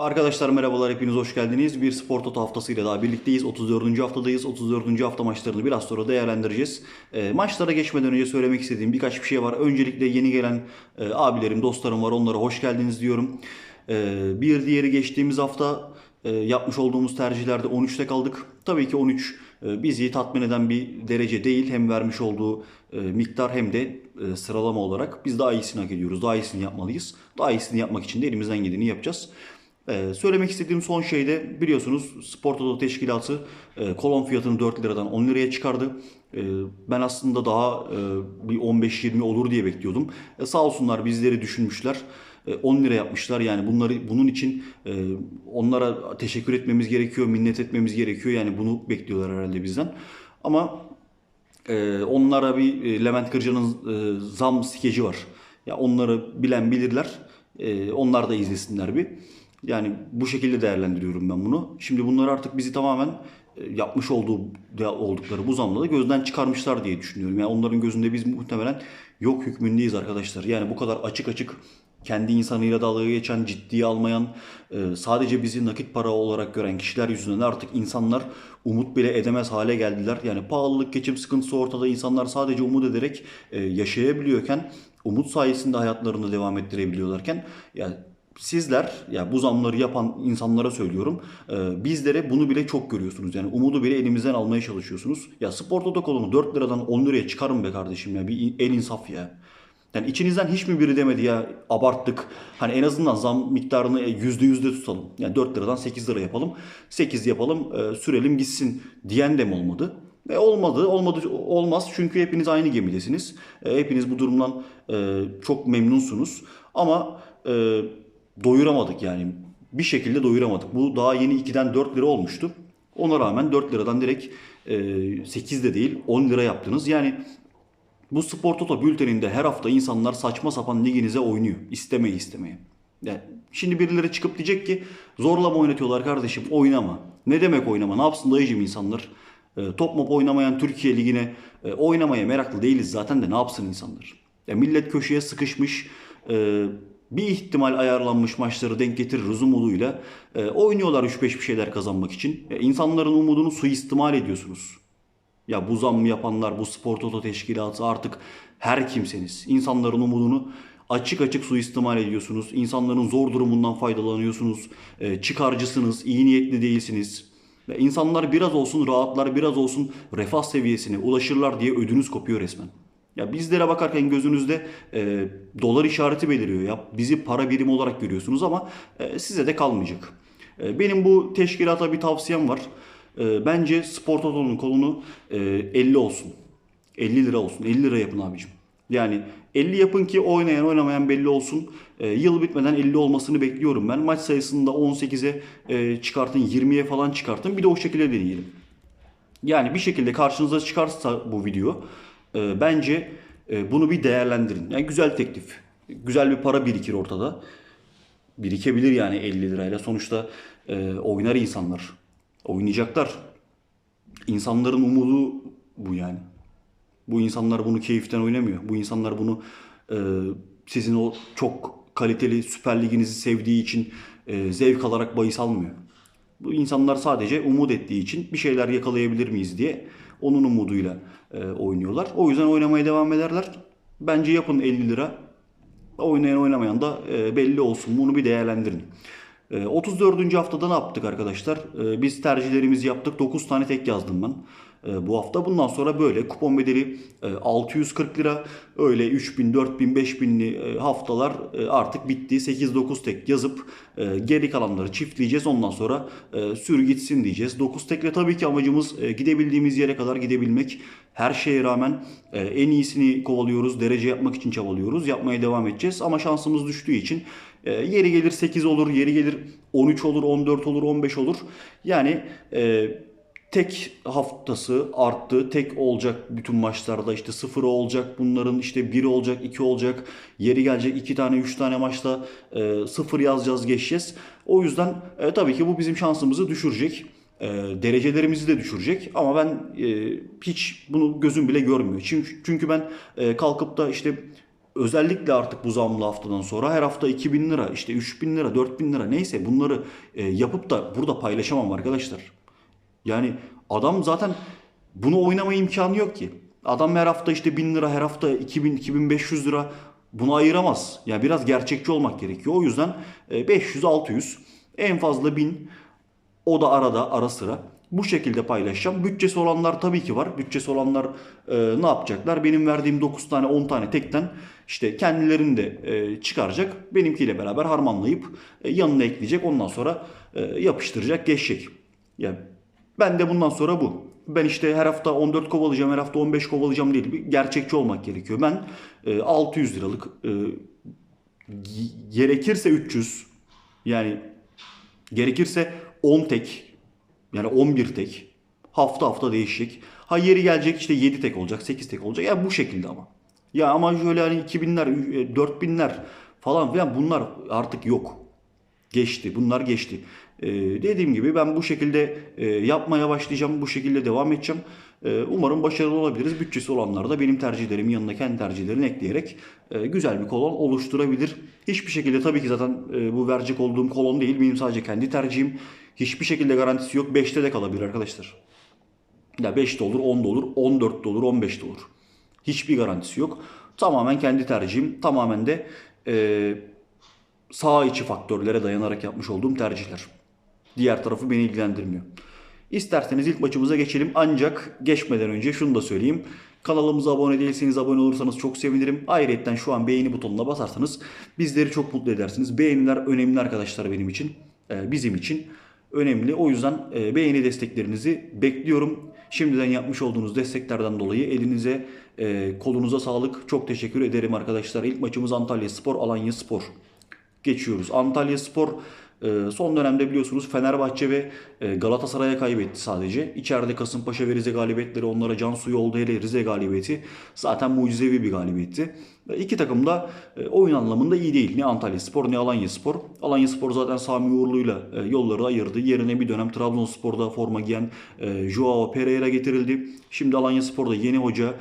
Arkadaşlar merhabalar hepiniz hoş geldiniz. Bir Spor Toto haftasıyla daha birlikteyiz. 34. haftadayız. 34. hafta maçlarını biraz sonra değerlendireceğiz. E, maçlara geçmeden önce söylemek istediğim birkaç bir şey var. Öncelikle yeni gelen e, abilerim, dostlarım var. Onlara hoş geldiniz diyorum. E, bir diğeri geçtiğimiz hafta e, yapmış olduğumuz tercihlerde 13'te kaldık. Tabii ki 13 e, bizi tatmin eden bir derece değil. Hem vermiş olduğu e, miktar hem de e, sıralama olarak biz daha iyisini hak ediyoruz. Daha iyisini yapmalıyız. Daha iyisini yapmak için de elimizden geleni yapacağız. Ee, söylemek istediğim son şey de biliyorsunuz Spor Toto Teşkilatı e, kolon fiyatını 4 liradan 10 liraya çıkardı. E, ben aslında daha e, bir 15-20 olur diye bekliyordum. E, sağ olsunlar bizleri düşünmüşler. E, 10 lira yapmışlar yani bunları bunun için e, onlara teşekkür etmemiz gerekiyor, minnet etmemiz gerekiyor. Yani bunu bekliyorlar herhalde bizden. Ama ee, onlara bir e, Levent Kırca'nın e, zam skeci var. Ya onları bilen bilirler. Ee, onlar da izlesinler bir. Yani bu şekilde değerlendiriyorum ben bunu. Şimdi bunları artık bizi tamamen e, yapmış olduğu oldukları bu zamla da gözden çıkarmışlar diye düşünüyorum. Yani onların gözünde biz muhtemelen yok hükmündeyiz arkadaşlar. Yani bu kadar açık açık kendi insanıyla dalga geçen, ciddiye almayan, e, sadece bizi nakit para olarak gören kişiler yüzünden artık insanlar umut bile edemez hale geldiler. Yani pahalılık, geçim sıkıntısı ortada insanlar sadece umut ederek e, yaşayabiliyorken, umut sayesinde hayatlarını devam ettirebiliyorlarken yani sizler ya bu zamları yapan insanlara söylüyorum. e, bizlere bunu bile çok görüyorsunuz. Yani umudu bile elimizden almaya çalışıyorsunuz. Ya spor kolunu 4 liradan 10 liraya çıkarın be kardeşim ya. Bir el insaf ya. Yani içinizden hiç mi biri demedi ya abarttık. Hani en azından zam miktarını e, yüzde yüzde tutalım. Yani 4 liradan 8 lira yapalım. 8 yapalım e, sürelim gitsin diyen de mi olmadı? E olmadı. Olmadı olmaz çünkü hepiniz aynı gemidesiniz. E, hepiniz bu durumdan çok memnunsunuz. Ama doyuramadık yani. Bir şekilde doyuramadık. Bu daha yeni 2'den 4 lira olmuştu. Ona rağmen 4 liradan direkt e, 8 de değil 10 lira yaptınız. Yani bu Spor Toto bülteninde her hafta insanlar saçma sapan liginize oynuyor. İstemeye istemeye. Yani şimdi birileri çıkıp diyecek ki zorlama oynatıyorlar kardeşim oynama. Ne demek oynama? Ne yapsın dayıcım insanlar? E, top mop oynamayan Türkiye Ligi'ne e, oynamaya meraklı değiliz zaten de ne yapsın insanlar? Ya millet köşeye sıkışmış e, bir ihtimal ayarlanmış maçları denk getiririz umuduyla. E, oynuyorlar 3-5 bir şeyler kazanmak için. E, insanların umudunu suistimal ediyorsunuz. Ya bu zam yapanlar, bu spor toto teşkilatı artık her kimseniz. İnsanların umudunu açık açık suistimal ediyorsunuz. İnsanların zor durumundan faydalanıyorsunuz. Ee, çıkarcısınız, iyi niyetli değilsiniz. Ve insanlar biraz olsun rahatlar, biraz olsun refah seviyesine ulaşırlar diye ödünüz kopuyor resmen. Ya bizlere bakarken gözünüzde e, dolar işareti beliriyor. Ya bizi para birimi olarak görüyorsunuz ama e, size de kalmayacak. E, benim bu teşkilata bir tavsiyem var. E, bence Spor Toto'nun kolunu e, 50 olsun. 50 lira olsun. 50 lira yapın abicim. Yani 50 yapın ki oynayan oynamayan belli olsun. E, yıl bitmeden 50 olmasını bekliyorum ben. Maç sayısını da 18'e e, çıkartın, 20'ye falan çıkartın. Bir de o şekilde deneyelim. Yani bir şekilde karşınıza çıkarsa bu video e, bence e, bunu bir değerlendirin. Yani güzel teklif. Güzel bir para birikir ortada. Birikebilir yani 50 lirayla. Sonuçta e, oynar insanlar. Oynayacaklar. İnsanların umudu bu yani. Bu insanlar bunu keyiften oynamıyor. Bu insanlar bunu e, sizin o çok kaliteli Süper Liginizi sevdiği için e, zevk alarak bahis almıyor. Bu insanlar sadece umut ettiği için bir şeyler yakalayabilir miyiz diye onun umuduyla e, oynuyorlar. O yüzden oynamaya devam ederler. Bence yapın 50 lira. Oynayan oynamayan da e, belli olsun. Bunu bir değerlendirin. E, 34. haftada ne yaptık arkadaşlar? E, biz tercihlerimizi yaptık. 9 tane tek yazdım ben e, bu hafta. Bundan sonra böyle kupon bedeli e, 640 lira. Öyle 3000, 4000, 5000'li e, haftalar e, artık bitti. 8-9 tek yazıp e, geri kalanları çiftleyeceğiz. Ondan sonra e, sür gitsin diyeceğiz. 9 tekle tabii ki amacımız e, gidebildiğimiz yere kadar gidebilmek. Her şeye rağmen e, en iyisini kovalıyoruz. Derece yapmak için çabalıyoruz. Yapmaya devam edeceğiz. Ama şansımız düştüğü için e, yeri gelir 8 olur, yeri gelir 13 olur, 14 olur, 15 olur. Yani e, tek haftası arttı. Tek olacak bütün maçlarda işte sıfır olacak. Bunların işte biri olacak, iki olacak. Yeri gelecek iki tane, üç tane maçta e, sıfır yazacağız, geçeceğiz. O yüzden e, tabii ki bu bizim şansımızı düşürecek. E, derecelerimizi de düşürecek. Ama ben e, hiç bunu gözüm bile görmüyor. Çünkü, çünkü ben e, kalkıp da işte özellikle artık bu zamlı haftadan sonra her hafta 2000 lira, işte 3000 lira, 4000 lira neyse bunları e, yapıp da burada paylaşamam arkadaşlar. Yani adam zaten bunu oynama imkanı yok ki. Adam her hafta işte 1000 lira, her hafta 2000, 2500 lira bunu ayıramaz. Yani biraz gerçekçi olmak gerekiyor. O yüzden e, 500, 600, en fazla 1000 o da arada ara sıra bu şekilde paylaşacağım. Bütçesi olanlar tabii ki var. Bütçesi olanlar e, ne yapacaklar? Benim verdiğim 9 tane 10 tane tekten işte kendilerini de e, çıkaracak. Benimkiyle beraber harmanlayıp e, yanına ekleyecek. Ondan sonra e, yapıştıracak, geçecek. Yani ben de bundan sonra bu. Ben işte her hafta 14 kovalayacağım, her hafta 15 kovalayacağım değil. Bir gerçekçi olmak gerekiyor. Ben e, 600 liralık e, ge- gerekirse 300 yani gerekirse 10 tek yani 11 tek hafta hafta değişecek. Ha yeri gelecek işte 7 tek olacak, 8 tek olacak. Ya bu şekilde ama. Ya ama şöyle hani 2000'ler, e, 4000'ler falan filan bunlar artık yok. Geçti. Bunlar geçti. Ee, dediğim gibi ben bu şekilde e, yapmaya başlayacağım. Bu şekilde devam edeceğim. Ee, umarım başarılı olabiliriz. Bütçesi olanlar da benim tercihlerimin yanına kendi tercihlerini ekleyerek e, güzel bir kolon oluşturabilir. Hiçbir şekilde tabii ki zaten e, bu verecek olduğum kolon değil. Benim sadece kendi tercihim. Hiçbir şekilde garantisi yok. 5'te de kalabilir arkadaşlar. Ya 5 de olur, 10 da olur, 14 de olur, 15 de olur. Hiçbir garantisi yok. Tamamen kendi tercihim. Tamamen de e, sağ içi faktörlere dayanarak yapmış olduğum tercihler. Diğer tarafı beni ilgilendirmiyor. İsterseniz ilk maçımıza geçelim. Ancak geçmeden önce şunu da söyleyeyim. Kanalımıza abone değilseniz abone olursanız çok sevinirim. Ayrıca şu an beğeni butonuna basarsanız bizleri çok mutlu edersiniz. Beğeniler önemli arkadaşlar benim için. e, bizim için önemli. O yüzden e, beğeni desteklerinizi bekliyorum. Şimdiden yapmış olduğunuz desteklerden dolayı elinize e, kolunuza sağlık. Çok teşekkür ederim arkadaşlar. İlk maçımız Antalya Spor, Alanya Spor geçiyoruz. Antalya Spor son dönemde biliyorsunuz Fenerbahçe ve e, Galatasaray'a kaybetti sadece. İçeride Kasımpaşa ve Rize galibiyetleri onlara can suyu oldu. Hele Rize galibiyeti zaten mucizevi bir galibiyetti. İki takım da e, oyun anlamında iyi değil. Ne Antalya Spor ne Alanya Spor. Alanya Spor zaten Sami Uğurlu'yla e, yolları ayırdı. Yerine bir dönem Trabzonspor'da forma giyen e, Joao Pereira getirildi. Şimdi Alanya Spor'da yeni hoca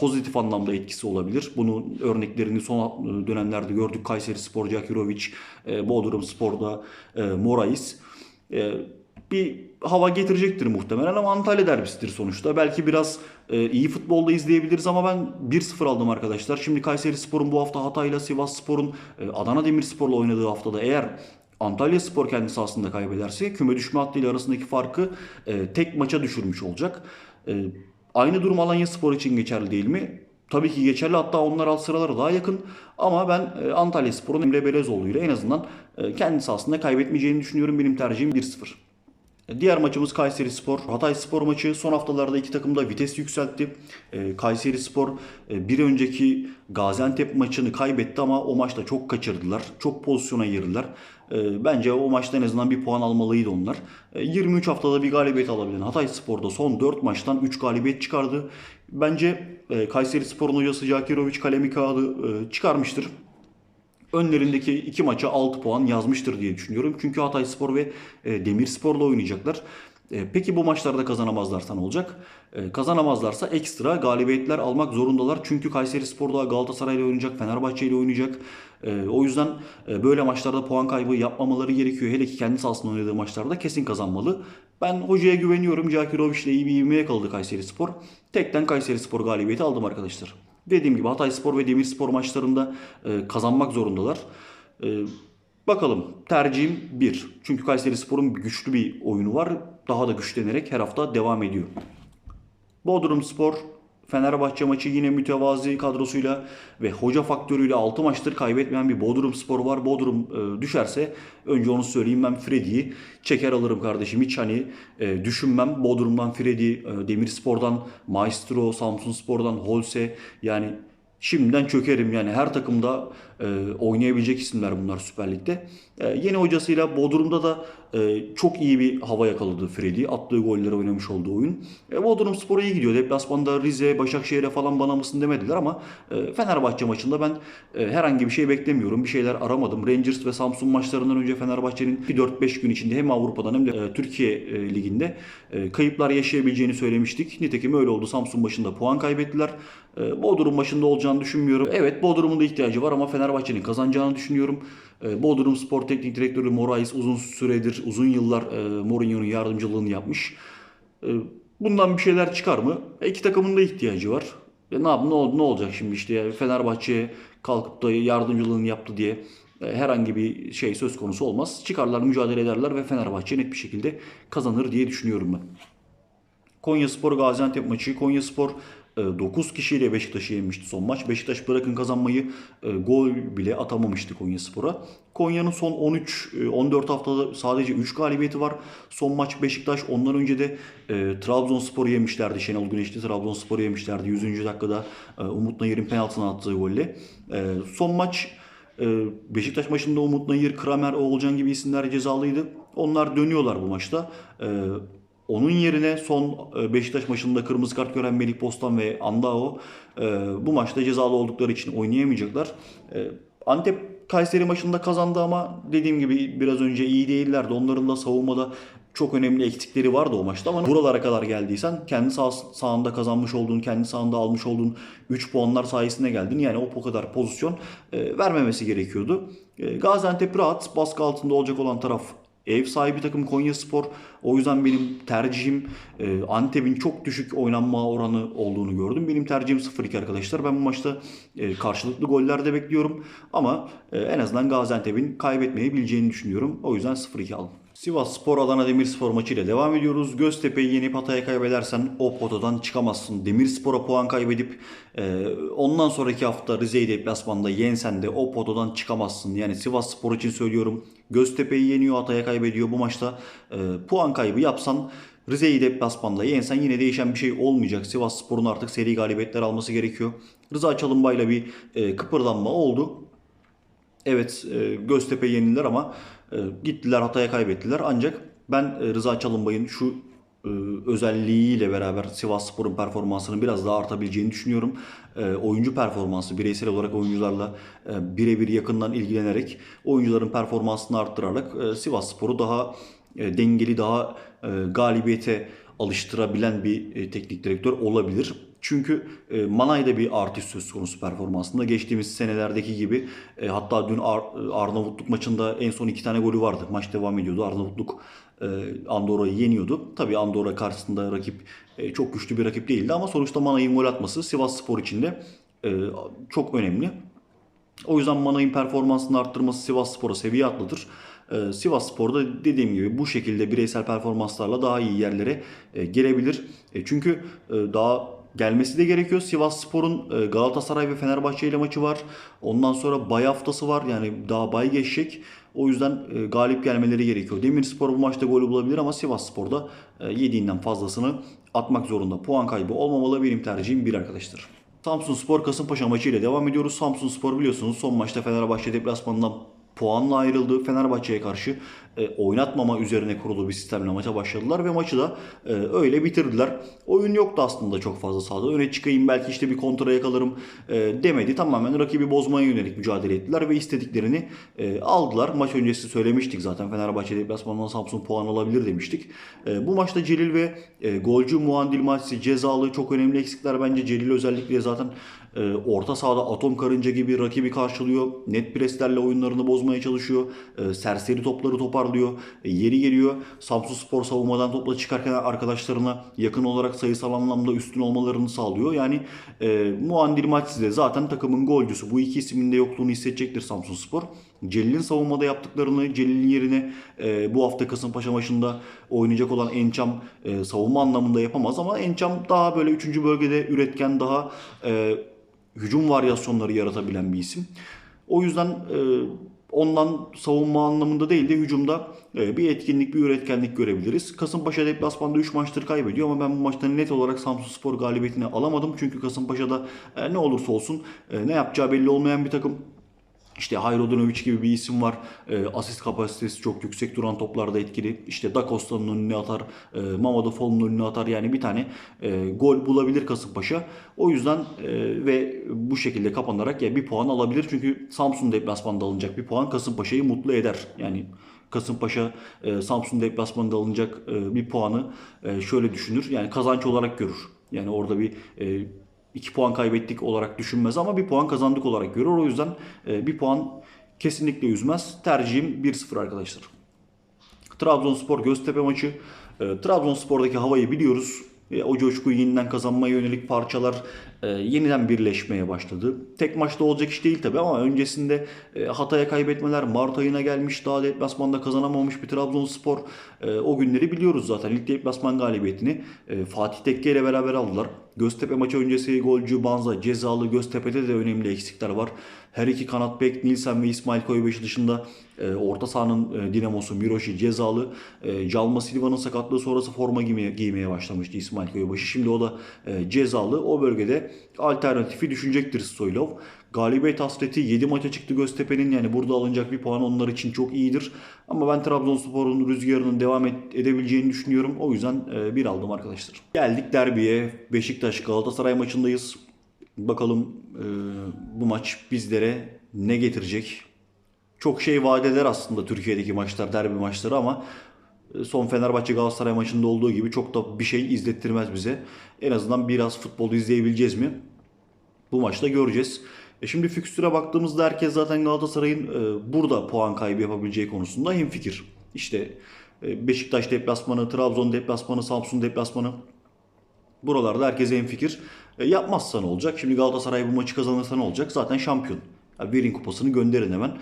pozitif anlamda etkisi olabilir. Bunun örneklerini son dönemlerde gördük. Kayseri Spor, Cakirovic, Bodrum Spor'da Morais. Bir hava getirecektir muhtemelen ama Antalya derbisidir sonuçta. Belki biraz e, iyi futbolda izleyebiliriz ama ben 1-0 aldım arkadaşlar. Şimdi Kayseri Spor'un bu hafta Hatay'la Sivas Spor'un e, Adana Demirspor'la oynadığı haftada eğer Antalya Spor kendi sahasında kaybederse küme düşme hattıyla arasındaki farkı e, tek maça düşürmüş olacak. E, aynı durum Alanya Spor için geçerli değil mi? Tabii ki geçerli hatta onlar alt sıralara daha yakın. Ama ben e, Antalya Spor'un Emre Belezoğlu ile en azından e, kendi sahasında kaybetmeyeceğini düşünüyorum. Benim tercihim 1-0. Diğer maçımız Kayseri Spor. Hatay Spor maçı son haftalarda iki takım da vites yükseltti. Ee, Kayseri Spor e, bir önceki Gaziantep maçını kaybetti ama o maçta çok kaçırdılar. Çok pozisyona girdiler. Ee, Bence o maçta en azından bir puan almalıydı onlar. Ee, 23 haftada bir galibiyet alabilen Hatay Spor'da son 4 maçtan 3 galibiyet çıkardı. Bence e, Kayseri Spor'un hocası Cakirovic kalemi kağıdı e, çıkarmıştır önlerindeki iki maça 6 puan yazmıştır diye düşünüyorum. Çünkü Hatay Spor ve e, Demirspor'la oynayacaklar. E, Peki bu maçlarda kazanamazlarsa ne olacak? E, Kazanamazlarsa ekstra galibiyetler almak zorundalar. Çünkü Kayseri Spor'da Galatasaray'la oynayacak, Fenerbahçe ile oynayacak. O yüzden böyle maçlarda puan kaybı yapmamaları gerekiyor. Hele ki kendi sahasında oynadığı maçlarda kesin kazanmalı. Ben hocaya güveniyorum. Cakirovic ile iyi bir ivmeye kaldı Kayseri Spor. Tekten Kayseri Spor galibiyeti aldım arkadaşlar. Dediğim gibi Hatay Spor ve Demirspor maçlarında e, kazanmak zorundalar. E, bakalım tercihim 1. Çünkü Kayseri Spor'un güçlü bir oyunu var. Daha da güçlenerek her hafta devam ediyor. Bodrum Spor Fenerbahçe maçı yine mütevazi kadrosuyla ve hoca faktörüyle 6 maçtır kaybetmeyen bir Bodrum Spor var. Bodrum e, düşerse önce onu söyleyeyim ben Freddy'yi çeker alırım kardeşim. Hiç hani e, düşünmem. Bodrum'dan Freddy, e, Demirspor'dan Maestro, Samsun Spor'dan Holse yani Şimdiden çökerim yani her takımda e, oynayabilecek isimler bunlar Süper Lig'de. E, yeni hocasıyla Bodrum'da da e, çok iyi bir hava yakaladı Freddy. Attığı golleri oynamış olduğu oyun. E, Bodrum Spor'a iyi gidiyor. Deplasmanda Rize, Başakşehir'e falan bana mısın demediler ama e, Fenerbahçe maçında ben e, herhangi bir şey beklemiyorum. Bir şeyler aramadım. Rangers ve Samsun maçlarından önce Fenerbahçe'nin bir 4-5 gün içinde hem Avrupa'dan hem de e, Türkiye e, Ligi'nde e, kayıplar yaşayabileceğini söylemiştik. Nitekim öyle oldu. Samsun başında puan kaybettiler. E, Bodrum başında olacağını düşünmüyorum. Evet Bodrum'un da ihtiyacı var ama Fenerbahçe'nin kazanacağını düşünüyorum. E, Bodrum Spor Teknik Direktörü Morais uzun süredir, uzun yıllar e, Mourinho'nun yardımcılığını yapmış. E, bundan bir şeyler çıkar mı? E, iki takımın da ihtiyacı var. E, ne, yap, ne, ol- ne olacak şimdi işte ya Fenerbahçe kalkıp da yardımcılığını yaptı diye e, herhangi bir şey söz konusu olmaz. Çıkarlar, mücadele ederler ve Fenerbahçe net bir şekilde kazanır diye düşünüyorum ben. Konya Spor Gaziantep maçı. Konya Spor 9 kişiyle Beşiktaş'ı yenmişti son maç. Beşiktaş bırakın kazanmayı e, gol bile atamamıştı Konya Spor'a. Konya'nın son 13 e, 14 haftada sadece 3 galibiyeti var. Son maç Beşiktaş. Ondan önce de e, Trabzonspor'u yemişlerdi. Şenol Güneş'te Trabzonspor'u yemişlerdi. 100. dakikada e, Umut Nayır'ın penaltına attığı golle. E, son maç e, Beşiktaş maçında Umut Nayır, Kramer, Oğulcan gibi isimler cezalıydı. Onlar dönüyorlar bu maçta. Onun yerine son e, Beşiktaş maçında kırmızı kart gören Melih Bostan ve Andao e, bu maçta cezalı oldukları için oynayamayacaklar. E, Antep Kayseri maçında kazandı ama dediğim gibi biraz önce iyi değillerdi. Onların da savunmada çok önemli eksikleri vardı o maçta ama buralara kadar geldiysen kendi sağ, sahanda kazanmış olduğun, kendi sahanda almış olduğun 3 puanlar sayesinde geldin. Yani o, o kadar pozisyon e, vermemesi gerekiyordu. E, Gaziantep rahat, baskı altında olacak olan taraf Ev sahibi takım Konya Spor. O yüzden benim tercihim e, Antep'in çok düşük oynanma oranı olduğunu gördüm. Benim tercihim 0-2 arkadaşlar. Ben bu maçta e, karşılıklı goller de bekliyorum. Ama e, en azından Gaziantep'in kaybetmeyi bileceğini düşünüyorum. O yüzden 0-2 aldım. Sivas Spor Adana Demirspor maçıyla devam ediyoruz. Göztepe'yi yenip Hatay'a kaybedersen o potadan çıkamazsın. Demirspor'a puan kaybedip e, ondan sonraki hafta Rize'yi deplasmanda yensen de o potadan çıkamazsın. Yani Sivas Spor için söylüyorum. Göztepe'yi yeniyor Hatay'a kaybediyor. Bu maçta e, puan kaybı yapsan Rize'yi deplasmanda yensen yine değişen bir şey olmayacak. Sivas Spor'un artık seri galibiyetler alması gerekiyor. Rıza Çalınbay'la bir e, kıpırdanma oldu. Evet e, Göztepe yenildiler ama e, gittiler Hatay'a kaybettiler. Ancak ben e, Rıza Çalınbay'ın şu e, özelliğiyle beraber Sivas Spor'un performansının biraz daha artabileceğini düşünüyorum. E, oyuncu performansı bireysel olarak oyuncularla e, birebir yakından ilgilenerek oyuncuların performansını arttırarak Sivas Spor'u daha dengeli, daha galibiyete alıştırabilen bir teknik direktör olabilir. Çünkü e, Manay'da bir artış söz konusu performansında. Geçtiğimiz senelerdeki gibi e, hatta dün Ar- Arnavutluk maçında en son iki tane golü vardı. Maç devam ediyordu. Arnavutluk e, Andorra'yı yeniyordu. Tabii Andorra karşısında rakip e, çok güçlü bir rakip değildi ama sonuçta Manay'ın gol atması Sivas Spor için de e, çok önemli. O yüzden Manay'ın performansını arttırması Sivas Spor'a seviye atlatır. Ee, Sivas Spor'da dediğim gibi bu şekilde bireysel performanslarla daha iyi yerlere e, gelebilir. E, çünkü e, daha gelmesi de gerekiyor. Sivas Spor'un e, Galatasaray ve Fenerbahçe ile maçı var. Ondan sonra bay haftası var. Yani daha bay geçecek. O yüzden e, galip gelmeleri gerekiyor. Demirspor bu maçta golü bulabilir ama Sivas Spor'da e, yediğinden fazlasını atmak zorunda. Puan kaybı olmamalı. Benim tercihim bir arkadaşlar. Samsun Spor Kasımpaşa maçıyla devam ediyoruz. Samsun Spor biliyorsunuz son maçta Fenerbahçe deplasmanından puanla ayrıldı. Fenerbahçe'ye karşı e, oynatmama üzerine kurulu bir sistemle maça başladılar ve maçı da e, öyle bitirdiler. Oyun yoktu aslında çok fazla sahada. Öne çıkayım belki işte bir kontra yakalarım e, demedi. Tamamen rakibi bozmaya yönelik mücadele ettiler ve istediklerini aldılar. Maç öncesi söylemiştik zaten Fenerbahçe deplasmanından Samsun puan alabilir demiştik. Bu maçta Celil ve e, golcü Muandil Maçsi cezalı çok önemli eksikler bence. Celil özellikle zaten e, orta sahada atom karınca gibi rakibi karşılıyor. Net preslerle oyunlarını bozmaya çalışıyor. E, serseri topları toparlıyor. E, yeri geliyor. Samsun Spor savunmadan topla çıkarken arkadaşlarına yakın olarak sayısal anlamda üstün olmalarını sağlıyor. Yani e, Muandil Maçsi de zaten takımın golcüsü. Bu iki ismin de yokluğunu hissedecektir Samsun Spor. Celil'in savunmada yaptıklarını Celil'in yerine e, bu hafta Kasımpaşa maçında oynayacak olan Ençam e, savunma anlamında yapamaz ama Ençam daha böyle 3. bölgede üretken daha e, hücum varyasyonları yaratabilen bir isim. O yüzden e, ondan savunma anlamında değil de hücumda e, bir etkinlik, bir üretkenlik görebiliriz. Kasımpaşa deplasmanda 3 maçtır kaybediyor ama ben bu maçta net olarak Samsun Spor galibiyetini alamadım. Çünkü Kasımpaşa'da e, ne olursa olsun e, ne yapacağı belli olmayan bir takım. İşte Hayrodinovic gibi bir isim var. E, asist kapasitesi çok yüksek duran toplarda etkili. İşte Da Costa'nın önüne atar. E, Fall'un önüne atar. Yani bir tane e, gol bulabilir Kasımpaşa. O yüzden e, ve bu şekilde kapanarak ya bir puan alabilir. Çünkü Samsun deplasmanda alınacak bir puan Kasımpaşa'yı mutlu eder. Yani Kasımpaşa e, Samsun deplasmanında alınacak e, bir puanı e, şöyle düşünür. Yani kazanç olarak görür. Yani orada bir e, 2 puan kaybettik olarak düşünmez ama bir puan kazandık olarak görür. O yüzden e, bir puan kesinlikle üzmez. Tercihim 1-0 arkadaşlar. Trabzonspor Göztepe maçı. E, Trabzonspor'daki havayı biliyoruz. E, o coşkuyu yeniden kazanmaya yönelik parçalar e, yeniden birleşmeye başladı. Tek maçta olacak iş değil tabi ama öncesinde e, Hatay'a kaybetmeler, Mart ayına gelmiş, daha deplasmanda kazanamamış bir Trabzonspor. E, o günleri biliyoruz zaten. İlk deplasman galibiyetini e, Fatih Tekke ile beraber aldılar. Göztepe maçı öncesi golcü Banza cezalı Göztepe'de de önemli eksikler var. Her iki kanat bek Nilsen ve İsmail Koybeşi dışında e, orta sahanın e, dinamosu Miroşi cezalı. E, Calma Silva'nın sakatlığı sonrası forma giymeye, giymeye başlamıştı İsmail Koybeşi. Şimdi o da e, cezalı. O bölgede alternatifi düşünecektir Stoylov. Galibiyet hasreti 7 maça çıktı Göztepe'nin. Yani burada alınacak bir puan onlar için çok iyidir. Ama ben Trabzonspor'un rüzgarının devam edebileceğini düşünüyorum. O yüzden e, bir aldım arkadaşlar. Geldik derbiye. Beşiktaş Galatasaray maçındayız. Bakalım e, bu maç bizlere ne getirecek? Çok şey vaat eder aslında Türkiye'deki maçlar, derbi maçları ama e, son Fenerbahçe Galatasaray maçında olduğu gibi çok da bir şey izlettirmez bize. En azından biraz futbol izleyebileceğiz mi? Bu maçta göreceğiz. E şimdi fikstüre baktığımızda herkes zaten Galatasaray'ın e, burada puan kaybı yapabileceği konusunda hemfikir. İşte e, Beşiktaş deplasmanı, Trabzon deplasmanı, Samsun deplasmanı buralarda herkes hemfikir. E, yapmazsa ne olacak? Şimdi Galatasaray bu maçı kazanırsa ne olacak? Zaten şampiyon. Ya verin kupasını gönderin hemen.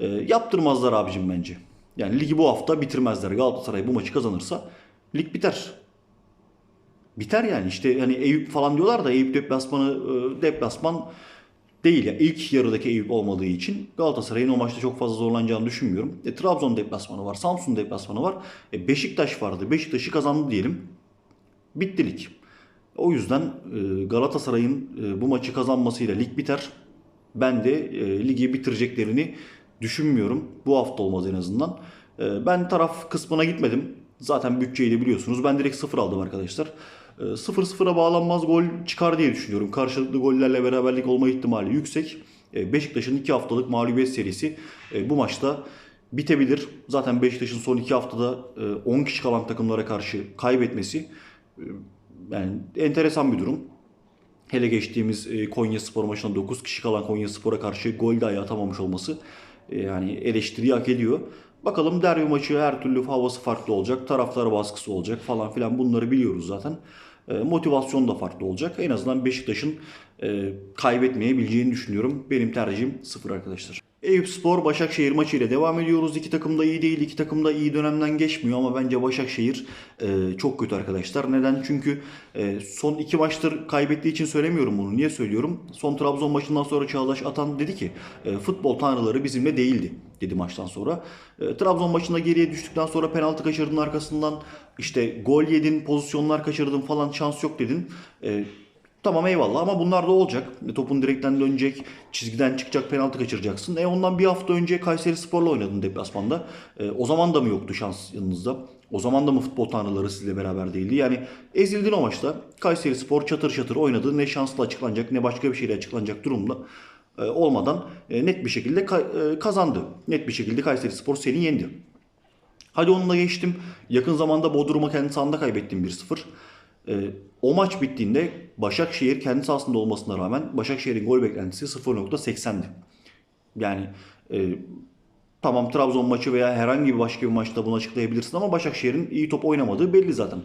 E, yaptırmazlar abicim bence. Yani ligi bu hafta bitirmezler. Galatasaray bu maçı kazanırsa lig biter. Biter yani işte hani Eyüp falan diyorlar da Eyüp deplasmanı e, deplasman değil ya. İlk yarıdaki Eyüp olmadığı için Galatasaray'ın o maçta çok fazla zorlanacağını düşünmüyorum. E, Trabzon deplasmanı var, Samsun deplasmanı var. E, Beşiktaş vardı. Beşiktaş'ı kazandı diyelim. Bitti lig. O yüzden e, Galatasaray'ın e, bu maçı kazanmasıyla lig biter. Ben de e, ligi bitireceklerini düşünmüyorum. Bu hafta olmaz en azından. E, ben taraf kısmına gitmedim. Zaten bütçeyi de biliyorsunuz. Ben direkt sıfır aldım arkadaşlar. E, 0-0'a bağlanmaz gol çıkar diye düşünüyorum. Karşılıklı gollerle beraberlik olma ihtimali yüksek. E, Beşiktaş'ın 2 haftalık mağlubiyet serisi e, bu maçta bitebilir. Zaten Beşiktaş'ın son 2 haftada e, 10 kişi kalan takımlara karşı kaybetmesi e, yani enteresan bir durum. Hele geçtiğimiz e, Konya Spor maçında 9 kişi kalan Konya Spor'a karşı gol dahi atamamış olması e, yani eleştiriyi hak ediyor. Bakalım derbi maçı her türlü havası farklı olacak. Taraftar baskısı olacak falan filan bunları biliyoruz zaten. E, motivasyon da farklı olacak. En azından Beşiktaş'ın e, kaybetmeyebileceğini düşünüyorum. Benim tercihim sıfır arkadaşlar. Eyüp Spor Başakşehir maçı ile devam ediyoruz. İki takım da iyi değil. İki takım da iyi dönemden geçmiyor ama bence Başakşehir e, çok kötü arkadaşlar. Neden? Çünkü e, son iki maçtır kaybettiği için söylemiyorum bunu. Niye söylüyorum? Son Trabzon maçından sonra Çağdaş Atan dedi ki e, futbol tanrıları bizimle değildi dedi maçtan sonra. E, Trabzon maçında geriye düştükten sonra penaltı kaçırdın arkasından işte gol yedin, pozisyonlar kaçırdın falan şans yok dedin. E, Tamam eyvallah ama bunlar da olacak. E, Topun direkten dönecek, çizgiden çıkacak, penaltı kaçıracaksın. E ondan bir hafta önce Kayseri Spor'la oynadın deplasmanda. E, o zaman da mı yoktu şans yanınızda? O zaman da mı futbol tanrıları sizle beraber değildi? Yani ezildin o maçta. Kayseri Spor çatır çatır oynadı. Ne şansla açıklanacak ne başka bir şeyle açıklanacak durumda e, olmadan e, net bir şekilde e, kazandı. Net bir şekilde Kayseri Spor seni yendi. Hadi onunla geçtim. Yakın zamanda Bodrum'a kendi sahanda kaybettim 1-0. Ee, o maç bittiğinde Başakşehir kendi sahasında olmasına rağmen Başakşehir'in gol beklentisi 0.80'di. Yani e, tamam Trabzon maçı veya herhangi bir başka bir maçta bunu açıklayabilirsin ama Başakşehir'in iyi top oynamadığı belli zaten.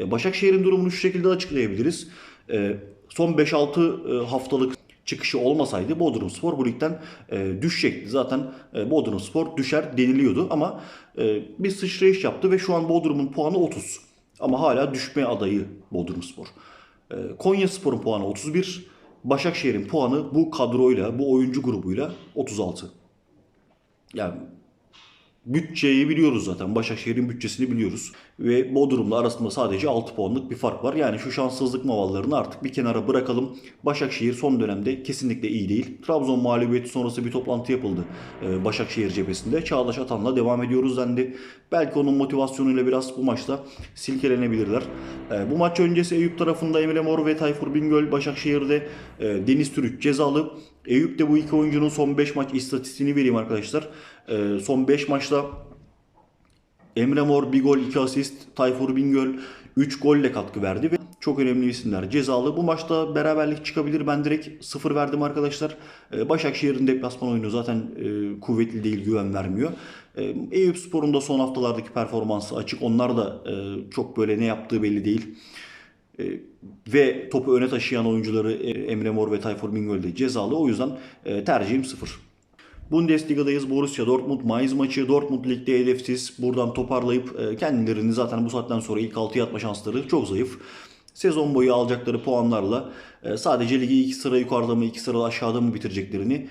E, Başakşehir'in durumunu şu şekilde açıklayabiliriz. E, son 5-6 e, haftalık çıkışı olmasaydı Bodrumspor bu ligden e, düşecekti. Zaten e, Bodrumspor düşer deniliyordu ama e, bir sıçrayış yaptı ve şu an Bodrum'un puanı 30. Ama hala düşme adayı Bodrumspor. E, Konyaspor'un puanı 31. Başakşehir'in puanı bu kadroyla, bu oyuncu grubuyla 36. Yani bütçeyi biliyoruz zaten. Başakşehir'in bütçesini biliyoruz. Ve Bodrum'la arasında sadece 6 puanlık bir fark var. Yani şu şanssızlık mavallarını artık bir kenara bırakalım. Başakşehir son dönemde kesinlikle iyi değil. Trabzon mağlubiyeti sonrası bir toplantı yapıldı e, Başakşehir cephesinde. Çağdaş Atan'la devam ediyoruz dendi. Belki onun motivasyonuyla biraz bu maçta silkelenebilirler. E, Bu maç öncesi Eyüp tarafında Emre Mor ve Tayfur Bingöl, Başakşehir'de e, Deniz Türüç cezalı. Eyüp de bu iki oyuncunun son 5 maç istatistiğini vereyim arkadaşlar. E, Son 5 maçta Emre Mor bir gol 2 asist, Tayfur Bingöl 3 golle katkı verdi ve Çok önemli isimler. Cezalı. Bu maçta beraberlik çıkabilir. Ben direkt sıfır verdim arkadaşlar. Ee, Başakşehir'in deplasman oyunu zaten e, kuvvetli değil, güven vermiyor. Ee, Eyüp Spor'un da son haftalardaki performansı açık. Onlar da e, çok böyle ne yaptığı belli değil. E, ve topu öne taşıyan oyuncuları e, Emre Mor ve Tayfur Bingöl de cezalı. O yüzden e, tercihim sıfır. Bundesliga'dayız. Borussia Dortmund Mainz maçı. Dortmund ligde hedefsiz. Buradan toparlayıp kendilerini zaten bu saatten sonra ilk 6'ya atma şansları çok zayıf. Sezon boyu alacakları puanlarla sadece ligi 2 sıra yukarıda mı 2 sıra aşağıda mı bitireceklerini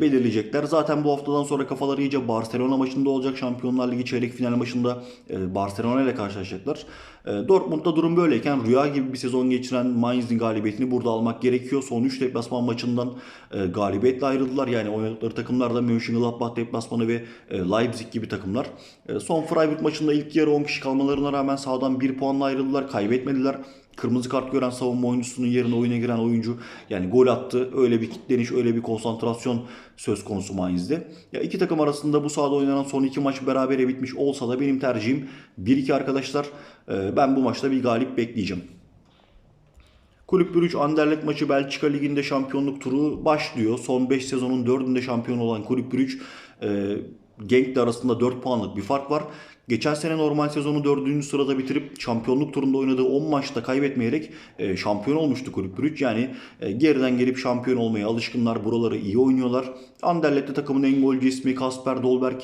belirleyecekler. Zaten bu haftadan sonra kafaları iyice Barcelona maçında olacak. Şampiyonlar Ligi çeyrek final maçında Barcelona ile karşılaşacaklar. E, Dortmund'da durum böyleyken rüya gibi bir sezon geçiren Mainz'in galibiyetini burada almak gerekiyor. Son 3 deplasman maçından e, galibiyetle ayrıldılar. Yani oynadıkları takımlar da Mönchengladbach deplasmanı ve e, Leipzig gibi takımlar. E, son Freiburg maçında ilk yarı 10 kişi kalmalarına rağmen sağdan 1 puanla ayrıldılar. Kaybetmediler. Kırmızı kart gören savunma oyuncusunun yerine oyuna giren oyuncu yani gol attı. Öyle bir kitleniş, öyle bir konsantrasyon söz konusu Mainz'de. Ya iki takım arasında bu sahada oynanan son iki maç berabere bitmiş olsa da benim tercihim 1-2 arkadaşlar. Ee, Ben bu maçta bir galip bekleyeceğim. Kulüp Brugge Anderlecht maçı Belçika Ligi'nde şampiyonluk turu başlıyor. Son 5 sezonun 4'ünde şampiyon olan Kulüp Brugge e, Genk'le arasında 4 puanlık bir fark var. Geçen sene normal sezonu 4. sırada bitirip şampiyonluk turunda oynadığı 10 maçta kaybetmeyerek e, şampiyon olmuştu Kulüp Brugge. Yani e, geriden gelip şampiyon olmaya alışkınlar. Buraları iyi oynuyorlar. Anderlecht'te takımın en golcü ismi Kasper Dolberg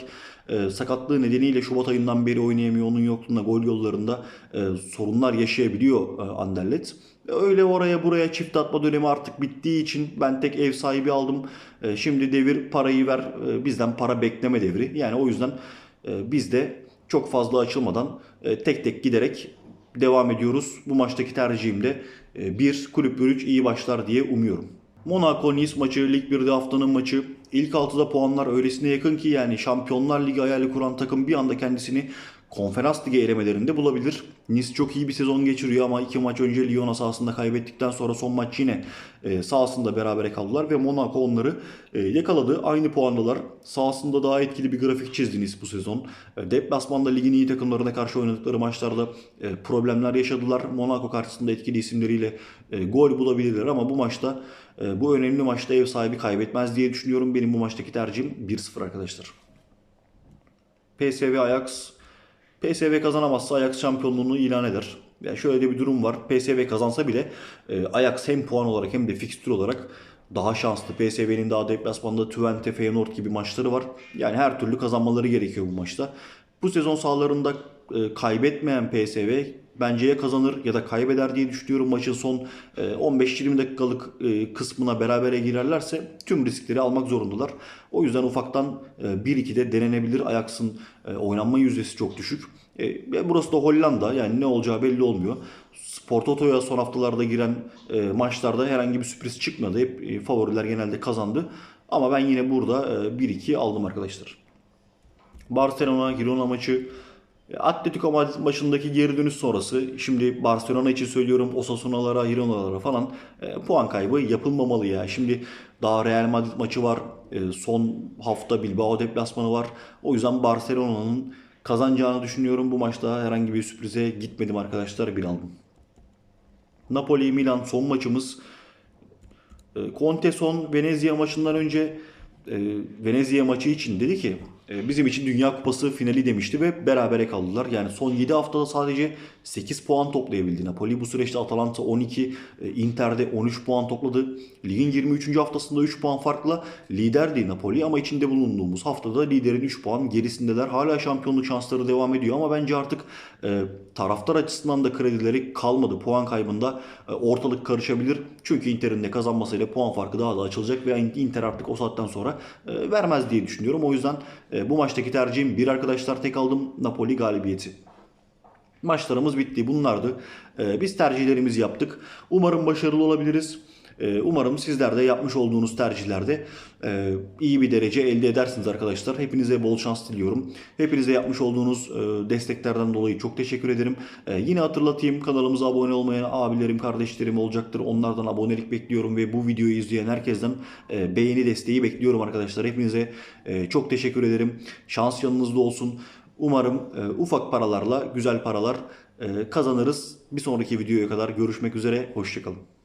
e, sakatlığı nedeniyle Şubat ayından beri oynayamıyor. Onun yokluğunda gol yollarında e, sorunlar yaşayabiliyor e, Anderlecht. Öyle oraya buraya çift atma dönemi artık bittiği için ben tek ev sahibi aldım. E, şimdi devir parayı ver e, bizden para bekleme devri. Yani o yüzden e, biz de çok fazla açılmadan e, tek tek giderek devam ediyoruz. Bu maçtaki tercihim de e, bir kulüp Brugge iyi başlar diye umuyorum. Monaco Nice maçı Lig 1'de haftanın maçı. İlk 6'da puanlar öylesine yakın ki yani Şampiyonlar Ligi hayali kuran takım bir anda kendisini Konferans Ligi elemelerinde bulabilir. Nice çok iyi bir sezon geçiriyor ama iki maç önce Lyon'a sahasında kaybettikten sonra son maç yine e, sahasında berabere kaldılar ve Monaco onları e, yakaladı. Aynı puandalar. Sahasında daha etkili bir grafik çizdi Nice bu sezon. E, deplasmanda ligin iyi takımlarına karşı oynadıkları maçlarda e, problemler yaşadılar. Monaco karşısında etkili isimleriyle gol bulabilirler ama bu maçta bu önemli maçta ev sahibi kaybetmez diye düşünüyorum. Benim bu maçtaki tercihim 1-0 arkadaşlar. PSV Ajax PSV kazanamazsa Ajax şampiyonluğunu ilan eder. Yani şöyle de bir durum var. PSV kazansa bile e, Ajax hem puan olarak hem de fikstür olarak daha şanslı. PSV'nin daha deplasmanda Twente, Feyenoord gibi maçları var. Yani her türlü kazanmaları gerekiyor bu maçta. Bu sezon sahalarında e, kaybetmeyen PSV bence ya kazanır ya da kaybeder diye düşünüyorum. Maçın son e, 15-20 dakikalık e, kısmına berabere girerlerse tüm riskleri almak zorundalar. O yüzden ufaktan e, 1-2'de denenebilir. Ajax'ın e, oynanma yüzdesi çok düşük. E, burası da Hollanda yani ne olacağı belli olmuyor. Spor Toto'ya son haftalarda giren e, maçlarda herhangi bir sürpriz çıkmadı. Hep e, favoriler genelde kazandı. Ama ben yine burada e, 1-2 aldım arkadaşlar. Barcelona Girona maçı Atletico maçındaki geri dönüş sonrası şimdi Barcelona için söylüyorum Osasuna'lara, Girona'lara falan e, puan kaybı yapılmamalı ya. Şimdi daha Real Madrid maçı var. E, son hafta Bilbao deplasmanı var. O yüzden Barcelona'nın kazanacağını düşünüyorum. Bu maçta herhangi bir sürprize gitmedim arkadaşlar. Bir aldım. Napoli Milan son maçımız. E, Conte son Venezia maçından önce e, Venezia maçı için dedi ki bizim için Dünya Kupası finali demişti ve berabere kaldılar. Yani son 7 haftada sadece 8 puan toplayabildi Napoli. Bu süreçte Atalanta 12, e, Inter'de 13 puan topladı. Ligin 23. haftasında 3 puan farkla liderdi Napoli ama içinde bulunduğumuz haftada liderin 3 puan gerisindeler. Hala şampiyonluk şansları devam ediyor ama bence artık e, taraftar açısından da kredileri kalmadı. Puan kaybında e, ortalık karışabilir. Çünkü Inter'in de kazanmasıyla puan farkı daha da açılacak ve Inter artık o saatten sonra vermez diye düşünüyorum. O yüzden bu maçtaki tercihim bir arkadaşlar tek aldım Napoli galibiyeti. Maçlarımız bitti. Bunlardı. E, biz tercihlerimizi yaptık. Umarım başarılı olabiliriz. E, umarım sizler de yapmış olduğunuz tercihlerde e, iyi bir derece elde edersiniz arkadaşlar. Hepinize bol şans diliyorum. Hepinize yapmış olduğunuz e, desteklerden dolayı çok teşekkür ederim. E, yine hatırlatayım kanalımıza abone olmayan abilerim, kardeşlerim olacaktır. Onlardan abonelik bekliyorum ve bu videoyu izleyen herkesten beğeni desteği bekliyorum arkadaşlar. Hepinize çok teşekkür ederim. Şans yanınızda olsun. Umarım ufak paralarla güzel paralar kazanırız. Bir sonraki videoya kadar görüşmek üzere. Hoşçakalın.